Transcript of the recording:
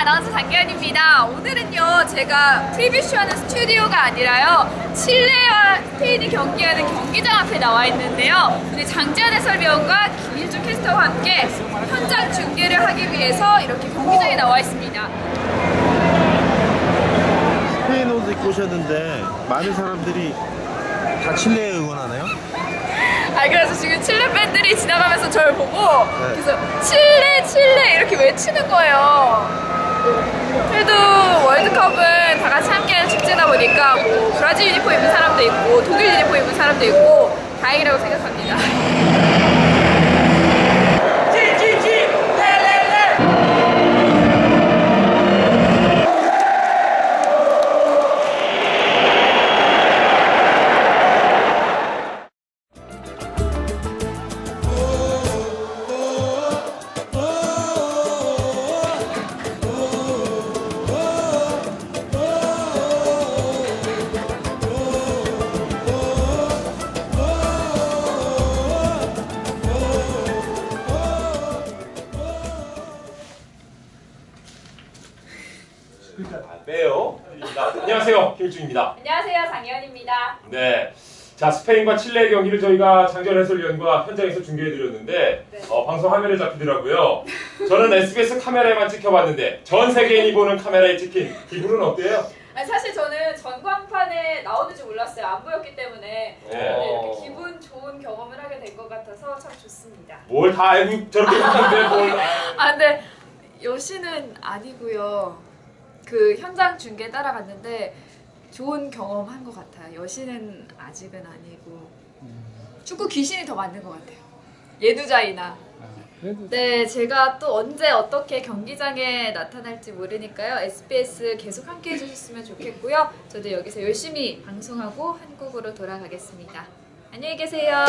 아나운서 장기현입니다. 오늘은요, 제가 프리뷰쇼하는 스튜디오가 아니라요, 칠레와 스페인이 경기하는 경기장 앞에 나와 있는데요. 우리 장지현 해설위원과 김일주 캐스터와 함께 현장 중계를 하기 위해서 이렇게 경기장에 나와 있습니다. 스페인 옷 입고 오셨는데 많은 사람들이 다 칠레 응원하나요? 아, 그래서 지금 칠레 팬들이 지나가면서 저를 보고, 네. 그래서 칠레, 칠레 이렇게 외치는 거예요. 그래도 월드컵은 다 같이 함께하는 축제다 보니까 뭐 브라질 유니폼 입은 사람도 있고 독일 유니폼 입은 사람도 있고 다행이라고 생각합니다. 안 빼요. 자, 안녕하세요. 김일중입니다. 안녕하세요, 장혜연입니다. 네. 자, 스페인과 칠레의 경기를 저희가 장전 해설위원과 현장에서 중계해드렸는데, 네. 어, 방송 화면에 잡히더라고요. 저는 SBS 카메라에만 찍혀봤는데, 전 세계인이 보는 카메라에 찍힌 기분은 어때요? 아니, 사실 저는 전광판에 나오는지 몰랐어요. 안 보였기 때문에 네. 네, 이렇게 기분 좋은 경험을 하게 될것 같아서 참 좋습니다. 뭘 다 알고 저렇게 못하는데 뭘. 아 근데 여신은 아니고요. 그 현장 중계 따라갔는데 좋은 경험 한 것 같아요. 여신은 아직은 아니고 축구 귀신이 더 맞는 것 같아요. 예두자이나. 네, 제가 또 언제 어떻게 경기장에 나타날지 모르니까요. SBS 계속 함께 해주셨으면 좋겠고요. 저도 여기서 열심히 방송하고 한국으로 돌아가겠습니다. 안녕히 계세요.